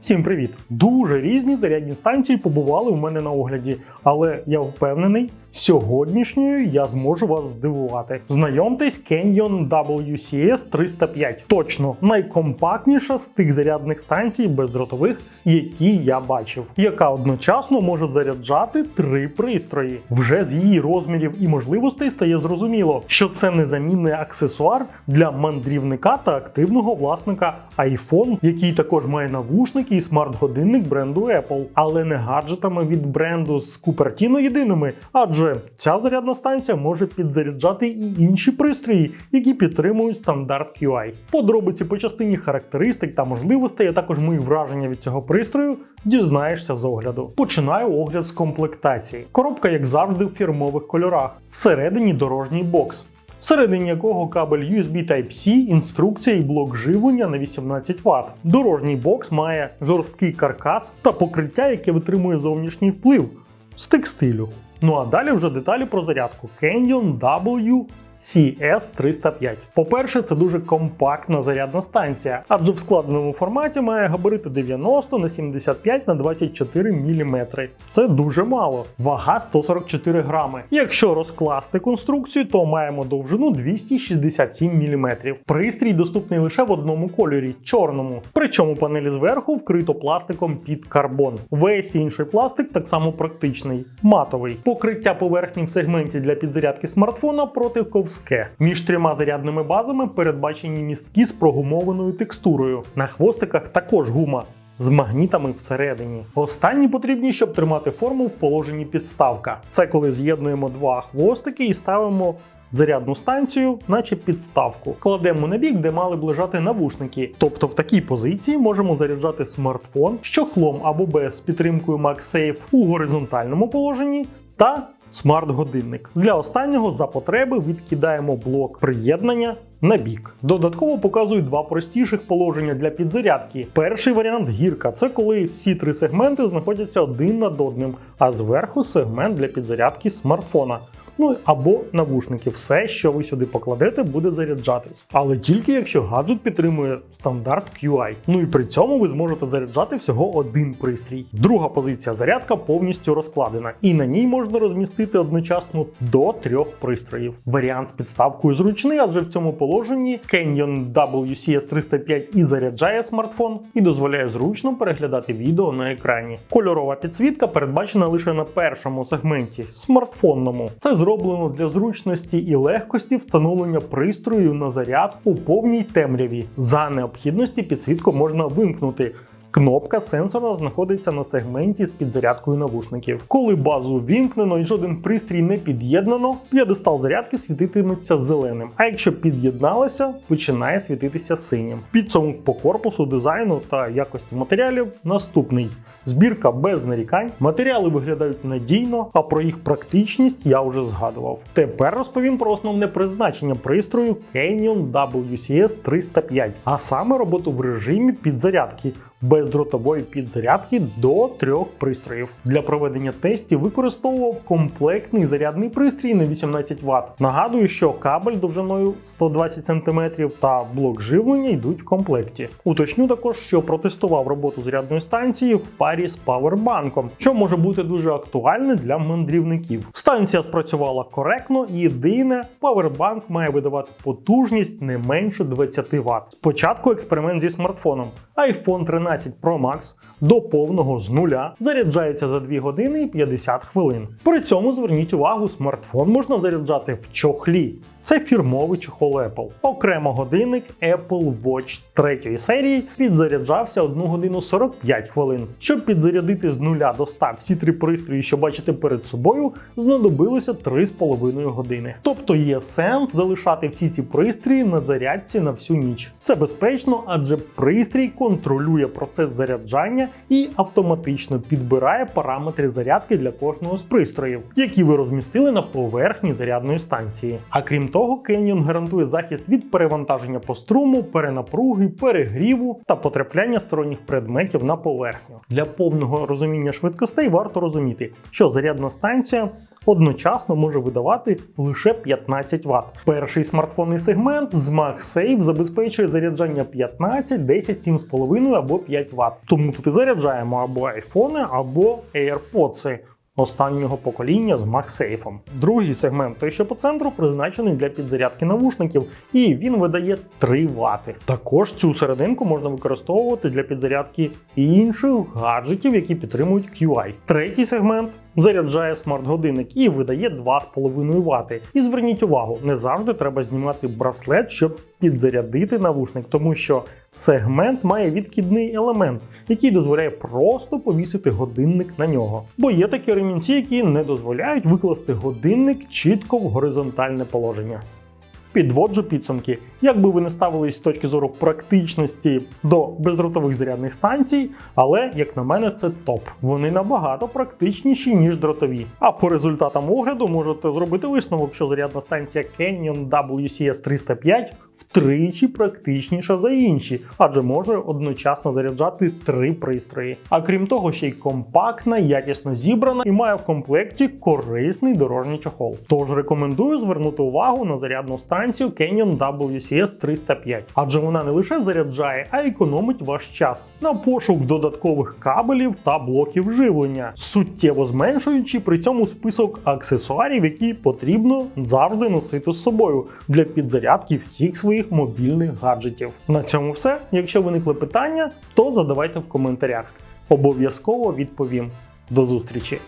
Всім привіт! Дуже різні зарядні станції побували у мене на огляді, але я впевнений, сьогоднішньою я зможу вас здивувати. Знайомтесь Canyon WCS 305. Точно найкомпактніша з тих зарядних станцій бездротових, які я бачив, яка одночасно може заряджати три пристрої. Вже з її розмірів і можливостей стає зрозуміло, що це незамінний аксесуар для мандрівника та активного власника iPhone, який також має навушники і смарт-годинник бренду Apple, але не гаджетами від бренду з Купертіно єдиними, адже ця зарядна станція може підзаряджати і інші пристрої, які підтримують стандарт QI. Подробиці по частині характеристик та можливостей, а також мої враження від цього пристрою, дізнаєшся з огляду. Починаю огляд з комплектації. Коробка, як завжди, в фірмових кольорах. Всередині дорожній бокс всередині якого кабель USB Type-C, інструкція і блок живлення на 18 Вт. Дорожній бокс має жорсткий каркас та покриття, яке витримує зовнішній вплив з текстилю. Ну а далі вже деталі про зарядку Canyon W CS305. По-перше, це дуже компактна зарядна станція, адже в складеному форматі має габарити 90 на 75 на 24 мм. Це дуже мало. Вага 144 грами. Якщо розкласти конструкцію, то маємо довжину 267 мм. Пристрій доступний лише в одному кольорі чорному. Причому панель зверху вкрито пластиком під карбон. Весь інший пластик так само практичний, матовий. Покриття поверхні в сегменті для підзарядки смартфона проти ковське. Між трьома зарядними базами передбачені містки з прогумованою текстурою. На хвостиках також гума. З магнітами всередині. Останні потрібні, щоб тримати форму в положенні підставка. Це коли з'єднуємо два хвостики і ставимо зарядну станцію, наче підставку. Кладемо на бік, де мали б лежати навушники. Тобто в такій позиції можемо заряджати смартфон з чохлом або без підтримкою MagSafe у горизонтальному положенні та смарт-годинник. Для останнього за потреби відкидаємо блок приєднання на бік. Додатково показую два простіших положення для підзарядки. Перший варіант гірка це коли всі три сегменти знаходяться один над одним, а зверху сегмент для підзарядки смартфона. Ну або навушники, все, що ви сюди покладете, буде заряджатись. Але тільки якщо гаджет підтримує стандарт QI. Ну і при цьому ви зможете заряджати всього один пристрій. Друга позиція зарядка повністю розкладена, і на ній можна розмістити одночасно до трьох пристроїв. Варіант з підставкою зручний, адже в цьому положенні Canyon WCS305 і заряджає смартфон, і дозволяє зручно переглядати відео на екрані. Кольорова підсвітка передбачена лише на першому сегменті смартфонному. Це зроблено для зручності і легкості встановлення пристрою на заряд у повній темряві. За необхідності підсвітку можна вимкнути. Кнопка сенсора знаходиться на сегменті з підзарядкою навушників. Коли базу вімкнено і жоден пристрій не під'єднано, п'єдестал зарядки світитиметься зеленим. А якщо під'єдналося, починає світитися синім. Підсумок по корпусу, дизайну та якості матеріалів наступний. Збірка без нарікань, матеріали виглядають надійно, а про їх практичність я вже згадував. Тепер розповім про основне призначення пристрою Canyon WCS 305, а саме роботу в режимі підзарядки. Бездротової підзарядки до трьох пристроїв. Для проведення тестів використовував комплектний зарядний пристрій на 18 Вт. Нагадую, що кабель довжиною 120 см та блок живлення йдуть в комплекті. Уточню також, що протестував роботу зарядної станції в парі з павербанком, що може бути дуже актуальне для мандрівників. Станція спрацювала коректно, єдине, павербанк має видавати потужність не менше 20 Вт. Спочатку експеримент зі смартфоном. iPhone 13 Pro Max до повного з нуля заряджається за 2 години і 50 хвилин. При цьому зверніть увагу, смартфон можна заряджати в чохлі. Це фірмовий чохол Apple. Окремо годинник Apple Watch 3 серії підзаряджався 1 годину 45 хвилин. Щоб підзарядити з 0 до 100 всі три пристрої, що бачите перед собою, знадобилося 3,5 години. Тобто є сенс залишати всі ці пристрої на зарядці на всю ніч. Це безпечно, адже пристрій контролює процес заряджання і автоматично підбирає параметри зарядки для кожного з пристроїв, які ви розмістили на поверхні зарядної станції. А крім того, Canyon гарантує захист від перевантаження по струму, перенапруги, перегріву та потрапляння сторонніх предметів на поверхню. Для повного розуміння швидкостей варто розуміти, що зарядна станція одночасно може видавати лише 15 Вт. Перший смартфонний сегмент з MagSafe забезпечує заряджання 15, 10, 7,5 або 5 Вт. Тому тут і заряджаємо або iPhone, або AirPods останнього покоління з MagSafe. Другий сегмент, той що по центру, призначений для підзарядки навушників, і він видає 3 Вт. Також цю серединку можна використовувати для підзарядки інших гаджетів, які підтримують QI. Третій сегмент заряджає смарт-годинник і видає 2,5 Вт. І зверніть увагу, не завжди треба знімати браслет, щоб підзарядити навушник, тому що сегмент має відкидний елемент, який дозволяє просто повісити годинник на нього. Бо є такі ремінці, які не дозволяють викласти годинник чітко в горизонтальне положення. Підводжу підсумки. Як би ви не ставились з точки зору практичності до бездротових зарядних станцій, але, як на мене, це топ. Вони набагато практичніші, ніж дротові. А по результатам огляду можете зробити висновок, що зарядна станція Canyon WCS 305 втричі практичніша за інші, адже може одночасно заряджати три пристрої. А крім того, ще й компактна, якісно зібрана і має в комплекті корисний дорожній чохол. Тож рекомендую звернути увагу на зарядну станцію Canyon WCS 305, адже вона не лише заряджає, а й економить ваш час на пошук додаткових кабелів та блоків живлення, суттєво зменшуючи при цьому список аксесуарів, які потрібно завжди носити з собою для підзарядки всіх своїх мобільних гаджетів. На цьому все. Якщо виникли питання, то задавайте в коментарях. Обов'язково відповім. До зустрічі!